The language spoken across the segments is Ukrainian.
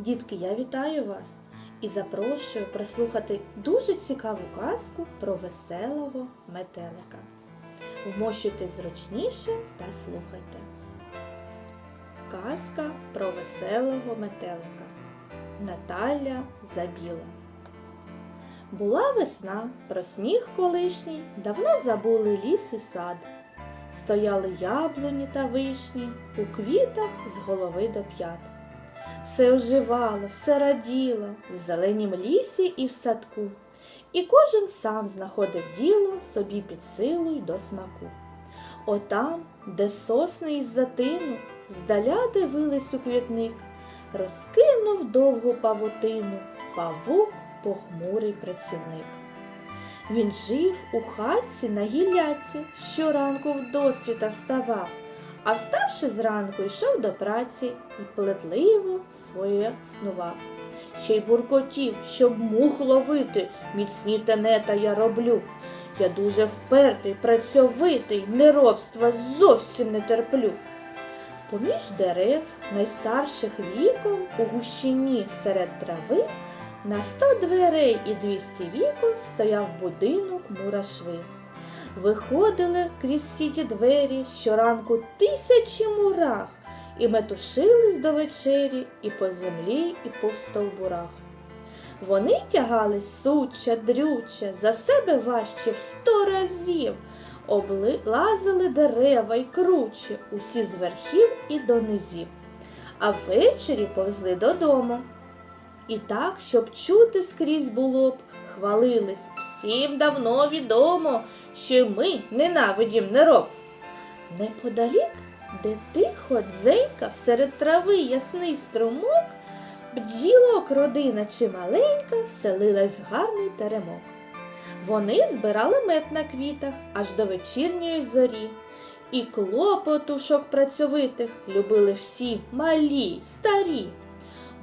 Дітки, я вітаю вас і запрошую прослухати дуже цікаву казку про веселого метелика. Вмощуйтесь зручніше та слухайте. Казка про веселого метелика. Наталя Забіла. Була весна, про сніг колишній, давно забули ліс і сад. Стояли яблуні та вишні у квітах з голови до п'ят. Все оживало, все раділо в зеленім лісі і в садку, і кожен сам знаходив діло собі під силу й до смаку. Отам, де сосни із затину, здаля дивились у квітник, розкинув довгу павутину, павук похмурий працівник. Він жив у хатці на гілляці, щоранку вдосвіта вставав, а вставши зранку, йшов до праці і плетливо своє снував. Ще й буркотів, щоб мух ловити, міцні тенета я роблю. Я дуже впертий, працьовитий, неробства зовсім не терплю. Поміж дерев, найстарших віком, у гущині серед трави, на сто дверей і двісті вікон стояв будинок мурашви. Виходили крізь всі ті двері щоранку тисячі мурах, і метушились до вечері і по землі, і по стовбурах. Вони тягались суча, дрюча, за себе важче в сто разів, облазили дерева й круче, усі з верхів і до низів, а ввечері повзли додому. І так, щоб чути скрізь було б, хвалились всім давно відомо, що ми ненавидім нероб. Неподалік, де тихо дзенькав серед трави ясний струмок, бджілок родина чималенька вселилась в гарний теремок. Вони збирали мед на квітах аж до вечірньої зорі. І клопотушок працьовитих любили всі малі, старі.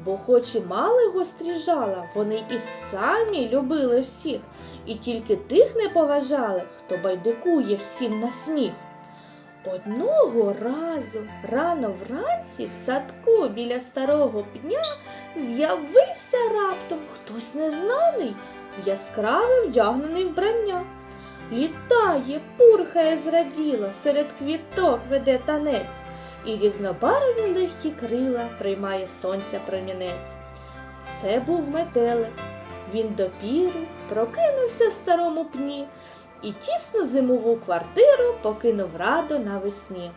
Бо хоч і мали гострі жала, вони і самі любили всіх, і тільки тих не поважали, хто байдикує всім на сміх. Одного разу рано вранці в садку біля старого пня з'явився раптом хтось незнаний, в яскраве вдягнений вбрання. Літає, пурхає зраділо, серед квіток веде танець і різнобарвні легкі крила приймає сонця промінець. Це був метелик. Він допіру прокинувся в старому пні і тісну зимову квартиру покинув радо навесні.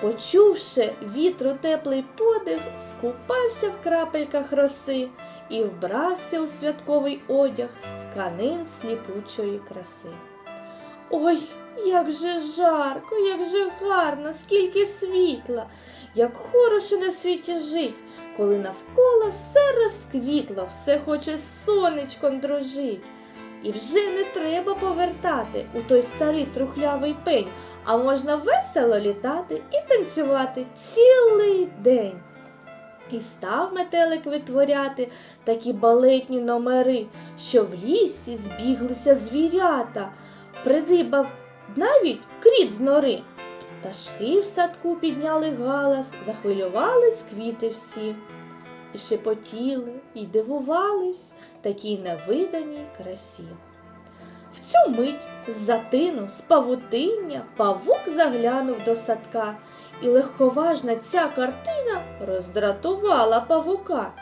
Почувши вітру теплий подих, скупався в крапельках роси і вбрався у святковий одяг з тканин сліпучої краси. Ой, як же жарко, як же гарно, скільки світла, як хороше на світі жить, коли навколо все розквітло, все хоче сонечком дружить. І вже не треба повертати у той старий трухлявий пень, а можна весело літати і танцювати цілий день. І став метелик витворяти такі балетні номери, що в лісі збіглися звірята, придибав навіть кріт з нори. Пташки в садку підняли галас, захвилювались квіти всі. І шепотіли, і дивувались такій невиданій красі. В цю мить з затину, з павутиння павук заглянув до садка, і легковажна ця картина роздратувала павука.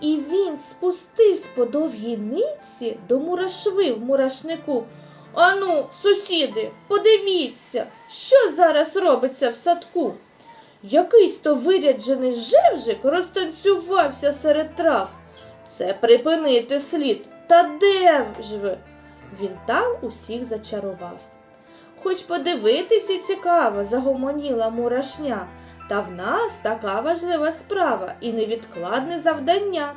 І він спустився по довгій нитці до мурашви в мурашнику. Ану, сусіди, подивіться, що зараз робиться в садку. Якийсь то виряджений жевжик розтанцювався серед трав. Це припинити слід. Та де ж ви? Він там усіх зачарував. Хоч подивитися цікаво, загомоніла мурашня. Та в нас така важлива справа і невідкладне завдання.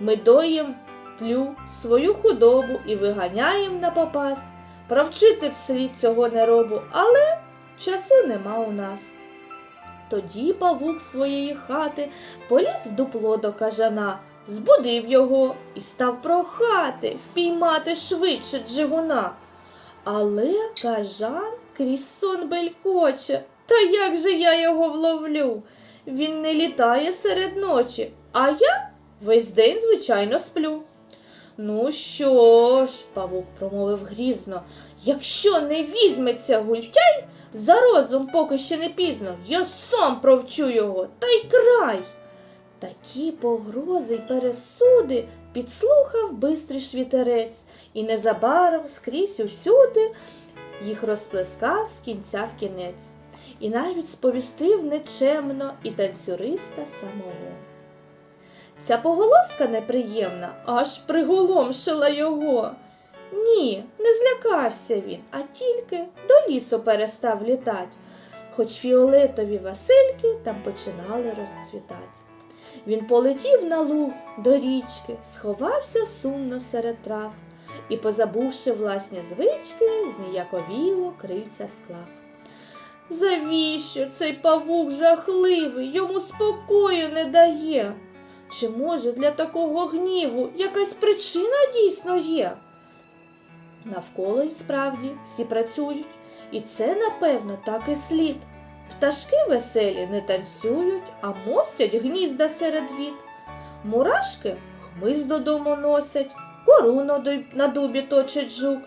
Ми доїм тлю свою худобу і виганяємо на попас. Провчити б слід цього неробу, але часу нема у нас. Тоді павук своєї хати поліз в дупло до кажана, збудив його і став прохати впіймати швидше джигуна. Але кажан крізь сон белькоче, та як же я його вловлю? Він не літає серед ночі, а я Весь день, звичайно, сплю. Ну що ж, павук промовив грізно, якщо не візьметься гультяй, за розум поки ще не пізно, я сам провчу його, та й край. Такі погрози й пересуди підслухав бистрий швітерець, і незабаром скрізь усюди їх розплескав з кінця в кінець, і навіть сповістив нечемно і танцюриста самого. Ця поголоска неприємна, аж приголомшила його. Ні, не злякався він, а тільки до лісу перестав літать, хоч фіолетові васильки там починали розцвітати. Він полетів на луг до річки, сховався сумно серед трав і, позабувши власні звички, зніяковіло крильця склав. Завіщо цей павук жахливий, йому спокою не дає? Чи може для такого гніву якась причина дійсно є? Навколо й справді всі працюють, і це, напевно, так і слід. Пташки веселі не танцюють, а мостять гнізда серед віт. Мурашки хмиз додому носять, кору на дубі точить жук,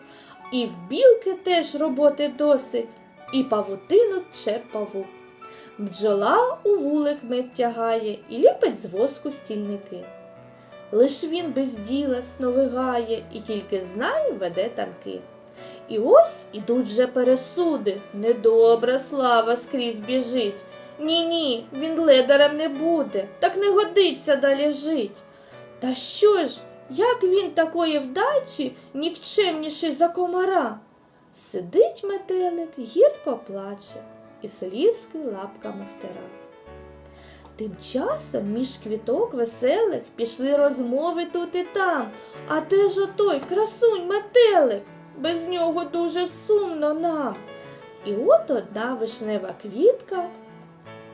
і в білки теж роботи досить, і павутину тче павук. Бджола у вулик мед тягає і ліпить з воску стільники. Лиш він без діла сновигає і тільки знає веде танки. І ось ідуть же пересуди, недобра слава скрізь біжить. Ні, ні, він ледарем не буде, так не годиться далі жить. Та що ж, як він такої вдачі нікчемніший за комара? Сидить метелик, гірко плаче і слізки лапками втира. Тим часом між квіток веселих пішли розмови тут і там. А де ж отой красунь метелик? Без нього дуже сумно нам. І от одна вишнева квітка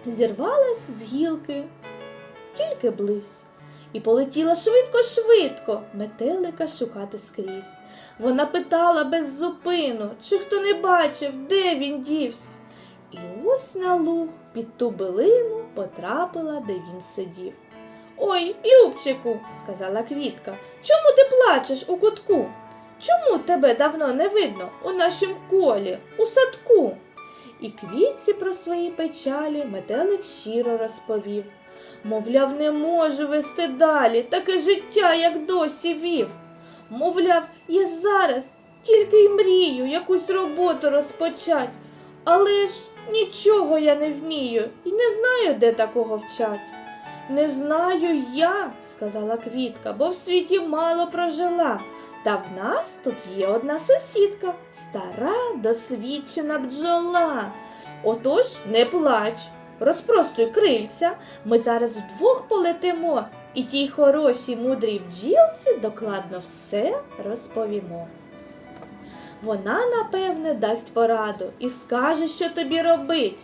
зірвалась з гілки, тільки близь, і полетіла швидко-швидко метелика шукати скрізь. Вона питала без зупину, чи хто не бачив, де він дівсь. І ось на луг під ту билину потрапила, де він сидів. Ой, Любчику, сказала квітка, чому ти плачеш у кутку? Чому тебе давно не видно у нашім колі, у садку? І квітці про свої печалі метелик щиро розповів. Мовляв, не можу вести далі таке життя, як досі вів. Мовляв, я зараз тільки й мрію якусь роботу розпочать, але ж нічого я не вмію і не знаю, де такого вчать. Не знаю я, сказала Квітка, бо в світі мало прожила. Та в нас тут є одна сусідка, стара досвідчена бджола. Отож не плач, розпростуй крильця, ми зараз вдвох полетимо і тій хорошій мудрій бджілці докладно все розповімо. Вона, напевне, дасть пораду і скаже, що тобі робить.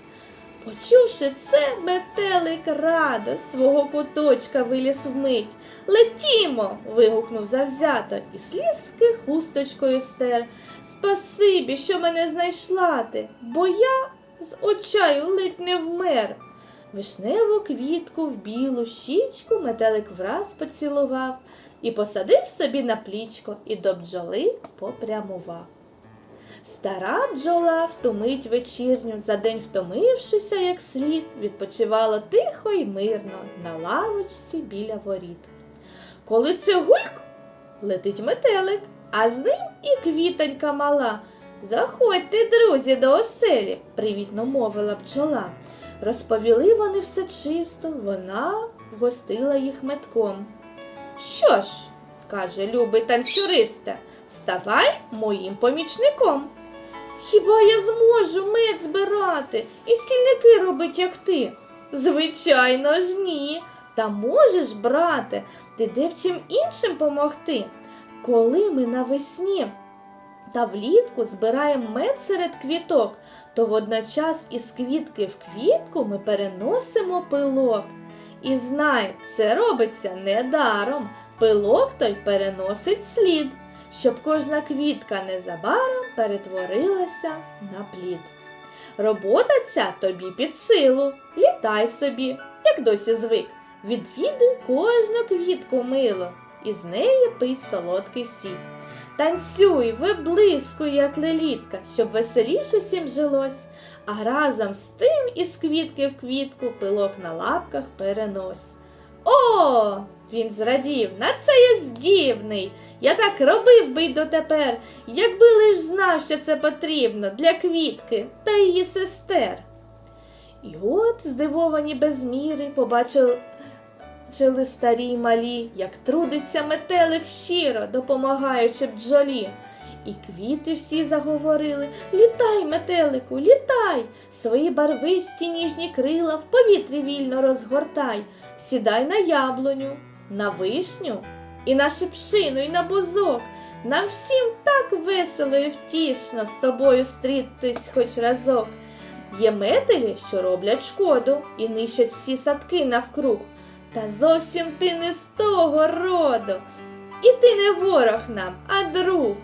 Почувши це, метелик радо свого куточка виліз вмить. Летімо. вигукнув завзято, і слізки хусточкою стер. Спасибі, що мене знайшла ти, бо я з очаю ледь не вмер. Вишневу квітку в білу щічку метелик враз поцілував і посадив собі на плічко і до бджоли попрямував. Стара бджола в ту мить вечірню, за день втомившися як слід, відпочивала тихо й мирно на лавочці біля воріт. Коли це гульк, летить метелик, а з ним і квітонька мала. Заходьте, друзі, до оселі, привітно мовила бджола. Розповіли вони все чисто, вона вгостила їх метком. Що ж, каже любий танцюристе, ставай моїм помічником. Хіба я зможу мед збирати і стільники робить, як ти? Звичайно ж ні. Та можеш, брате, ти де в чим іншим помогти. Коли ми навесні та влітку збираємо мед серед квіток, то водночас із квітки в квітку ми переносимо пилок. І знай, це робиться недаром. Пилок той переносить слід, щоб кожна квітка незабаром перетворилася на плід. Робота ця тобі під силу, літай собі, як досі звик. Відвідуй кожну квітку мило, і з неї пий солодкий сік. Танцюй, виблискуй, як лелітка, щоб веселіше всім жилось, а разом з тим із квітки в квітку пилок на лапках перенось. О! Він зрадів, на це я здібний. Я так робив би й дотепер, якби лиш знав, що це потрібно для квітки та її сестер. І от, здивовані без міри, побачили старі й малі, як трудиться метелик щиро, допомагаючи бджолі. І квіти всі заговорили Літай, метелику, літай, свої барвисті ніжні крила в повітрі вільно розгортай, сідай на яблуню, на вишню і на шипшину, і на бузок. Нам всім так весело і втішно з тобою стрітись хоч разок. Є метелі, що роблять шкоду і нищать всі садки навкруг. Та зовсім ти не з того роду. І ти не ворог нам, а друг.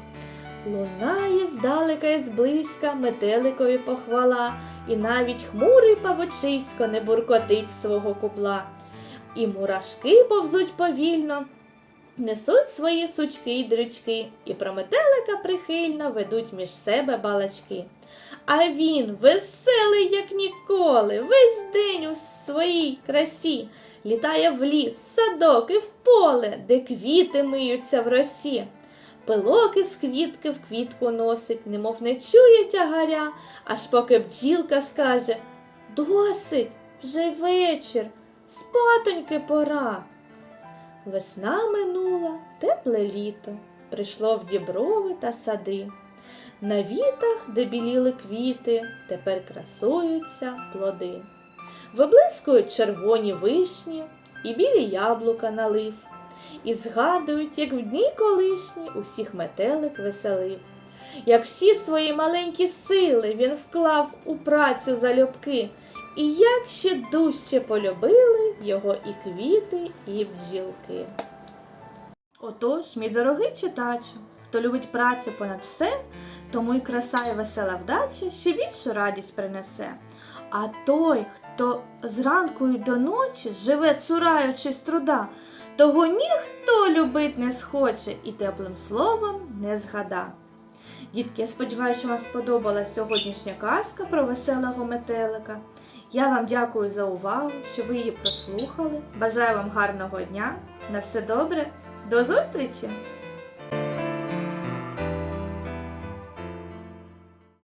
Лунає здалека і зблизька метеликові похвала, і навіть хмурий павочисько не буркотить свого кубла. І мурашки повзуть повільно, несуть свої сучки й дрючки, і про метелика прихильно ведуть між себе балачки. А він веселий, як ніколи, весь день у своїй красі, літає в ліс, в садок і в поле, де квіти миються в росі. Пилок із квітки в квітку носить, немов не чує тягаря, аж поки бджілка скаже Досить, вже вечір, спатоньки пора. Весна минула, тепле літо, прийшло в діброви та сади. На вітах, де біліли квіти, тепер красуються плоди. Виблискують червоні вишні і білі яблука налив, і згадують, як в дні колишні усіх метелик веселив, як всі свої маленькі сили він вклав у працю залюбки, і як ще дужче полюбили його і квіти, і бджілки. Отож, мій дорогий читачу, хто любить працю понад все, тому й краса і весела вдача ще більшу радість принесе. А той, хто зранку й до ночі живе цураючись труда, того ніхто любить не схоче і теплим словом не згада. Дітки, я сподіваюся, що вам сподобалась сьогоднішня казка про веселого метелика. Я вам дякую за увагу, що ви її прослухали. Бажаю вам гарного дня. На все добре. До зустрічі!